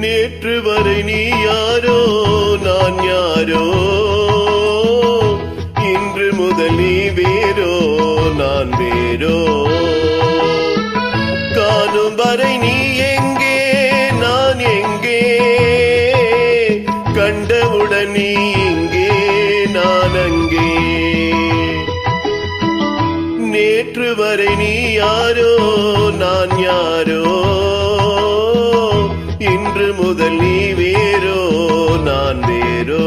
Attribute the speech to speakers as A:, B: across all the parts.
A: நேற்று வரை நீ யாரோ நான் யாரோ? இன்று முதல் நீ வேறோ நான் வேறோ? காணும் வரை நீ எங்கே நான் எங்கே? கண்டவுடன் நீ இங்கே நான் அங்கே. நேற்று வரை நீ யாரோ நான் யாரோ? முதல் நீ வேறோ நான் வேறோ.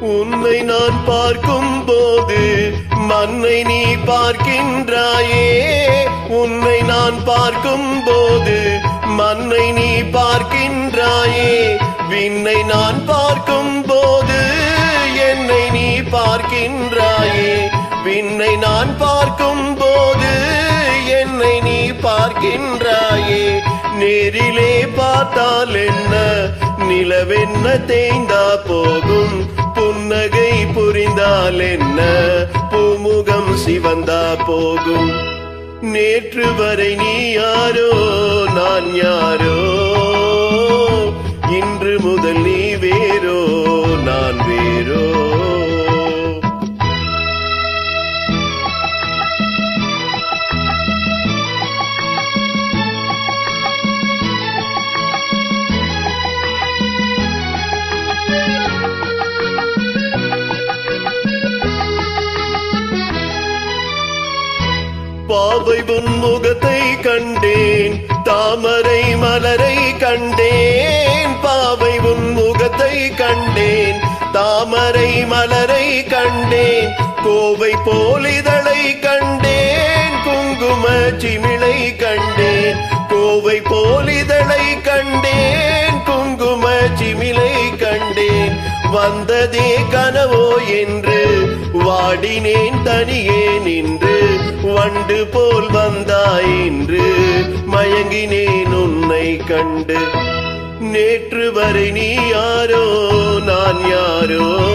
A: உன்னை நான் பார்க்கும் போது மண்ணை நீ பார்க்கின்றாயே. உன்னை நான் பார்க்கும் போது மண்ணை நீ பார்க்கின்றாயே. விண்ணை நான் பார்க்கும் போது என்னை நீ பார்க்கின்றாயே. விண்ணை நான் பார்க்கும் போது என்னை நீ பார்க்கின்றாயே. நேரிலே பார்த்தால் என்ன? நிலவென்ன தேய்ந்தா போகும்? புன்னகை புரிந்தால் என்ன? பூமுகம் சிவந்தா போகும்? நேற்று வரை நீ யாரோ நான் யாரோ? இன்று முதல் நீ வேறோ நான் வேறோ? பாவை முகத்தை கண்டேன் தாமரை மலரை கண்டேன் பாவை முகத்தை கண்டேன் தாமரை மலரை கண்டேன் கோவை போலிதழை கண்டேன் குங்கும சிமிழை கண்டேன் கோவை போலிதழை கண்டேன் குங்கும சிமிழை கண்டேன். வந்ததே கனவோ என்று வாடினேன் தனியே நின்று வண்டு போல் வந்தாய் என்று மயங்கினேன் உன்னை கண்டு. நேற்று வரை நீ யாரோ நான் யாரோ?